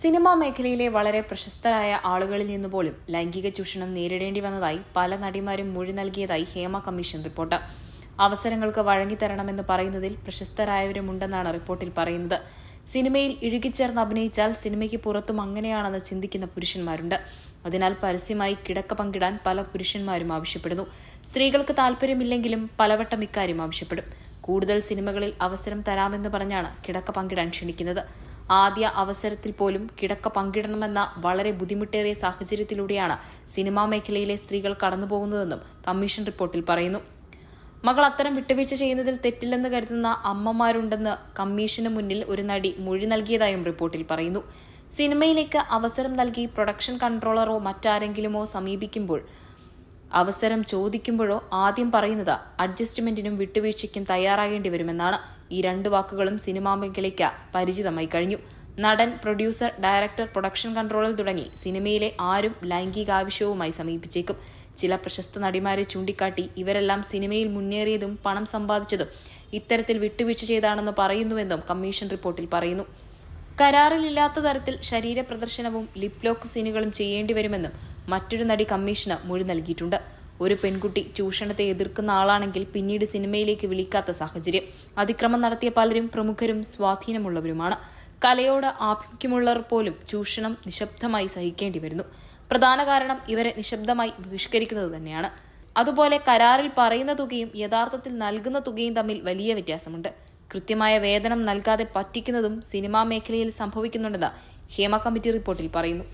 Cinema മേഖലയിലെ വളരെ പ്രശസ്തരായ ആളുകളിൽ നിന്ന് പോലും ലൈംഗിക ചൂഷണം നേരിടേണ്ടി വന്നതായി പല നടിമാരും മൊഴി നൽകിയതായി ഹേമ കമ്മീഷൻ റിപ്പോർട്ട്. അവസരങ്ങൾക്ക് വഴങ്ങിത്തരണമെന്ന് പറയുന്നതിൽ പ്രശസ്തരായവരുമുണ്ടെന്നാണ് റിപ്പോർട്ടിൽ പറയുന്നത്. സിനിമയിൽ ഇഴുകിച്ചേർന്ന് അഭിനയിച്ചാൽ സിനിമയ്ക്ക് പുറത്തും അങ്ങനെയാണെന്ന് ചിന്തിക്കുന്ന പുരുഷന്മാരുണ്ട്. അതിനാൽ പരസ്യമായി കിടക്ക പങ്കിടാൻ പല പുരുഷന്മാരും ആവശ്യപ്പെടുന്നു. സ്ത്രീകൾക്ക് താല്പര്യമില്ലെങ്കിലും പലവട്ടം ഇക്കാര്യം ആവശ്യപ്പെടും. കൂടുതൽ സിനിമകളിൽ അവസരം തരാമെന്ന് പറഞ്ഞാണ് കിടക്ക പങ്കിടാൻ ക്ഷണിക്കുന്നത്. ആദ്യ അവസരത്തിൽ പോലും കിടക്ക പങ്കിടണമെന്ന വളരെ ബുദ്ധിമുട്ടേറിയ സാഹചര്യത്തിലൂടെയാണ് സിനിമാ മേഖലയിലെ സ്ത്രീകൾ കടന്നുപോകുന്നതെന്നും കമ്മീഷൻ റിപ്പോർട്ടിൽ പറയുന്നു. മകൾ അത്തരം വിട്ടുവീഴ്ച ചെയ്യുന്നതിൽ തെറ്റില്ലെന്ന് കരുതുന്ന അമ്മമാരുണ്ടെന്ന് കമ്മീഷന് മുന്നിൽ ഒരു നടി മൊഴി നൽകിയതായും റിപ്പോർട്ടിൽ പറയുന്നു. സിനിമയിലേക്ക് അവസരം നൽകി പ്രൊഡക്ഷൻ കൺട്രോളറോ മറ്റാരെങ്കിലുമോ സമീപിക്കുമ്പോൾ അവസരം ചോദിക്കുമ്പോഴോ ആദ്യം പറയുന്നത് അഡ്ജസ്റ്റ്മെന്റിനും വിട്ടുവീഴ്ചയ്ക്കും തയ്യാറാകേണ്ടി വരുമെന്നാണ്. ഈ രണ്ട് വാക്കുകളും സിനിമാ മേഖലയ്ക്ക് പരിചിതമായി കഴിഞ്ഞു. നടൻ പ്രൊഡ്യൂസർ ഡയറക്ടർ പ്രൊഡക്ഷൻ കൺട്രോളർ തുടങ്ങി സിനിമയിലെ ആരും ലൈംഗികാവശ്യവുമായി സമീപിച്ചേക്കും. ചില പ്രശസ്ത നടിമാരെ ചൂണ്ടിക്കാട്ടി ഇവരെല്ലാം സിനിമയിൽ മുന്നേറിയതും പണം സമ്പാദിച്ചതും ഇത്തരത്തിൽ വിട്ടുവീഴ്ച ചെയ്താണെന്ന് പറയുന്നുവെന്നും കമ്മീഷൻ റിപ്പോർട്ടിൽ പറയുന്നു. കരാറിലില്ലാത്ത തരത്തിൽ ശരീര പ്രദർശനവും ലിപ് ലോക്ക് സീനുകളും ചെയ്യേണ്ടി വരുമെന്നും മറ്റൊരു നടി കമ്മീഷന് മൊഴി നൽകിയിട്ടുണ്ട്. ഒരു പെൺകുട്ടി ചൂഷണത്തെ എതിർക്കുന്ന ആളാണെങ്കിൽ പിന്നീട് സിനിമയിലേക്ക് വിളിക്കാത്ത സാഹചര്യം. അതിക്രമം നടത്തിയ പലരും പ്രമുഖരും സ്വാധീനമുള്ളവരുമാണ്. കലയോട് ആഭിമുഖ്യമുള്ളവർ പോലും ചൂഷണം നിശബ്ദമായി സഹിക്കേണ്ടി വരുന്നു പ്രധാന കാരണം ഇവരെ നിശബ്ദമായി ബഹിഷ്കരിക്കുന്നത് തന്നെയാണ്. അതുപോലെ കരാറിൽ പറയുന്ന തുകയും യഥാർത്ഥത്തിൽ നൽകുന്ന തുകയും തമ്മിൽ വലിയ വ്യത്യാസമുണ്ട്. കൃത്യമായ വേതനം നൽകാതെ പറ്റിക്കുന്നതും സിനിമാ മേഖലയിൽ സംഭവിക്കുന്നുണ്ടെന്ന് ഹേമ കമ്മിറ്റി റിപ്പോർട്ടിൽ പറയുന്നു.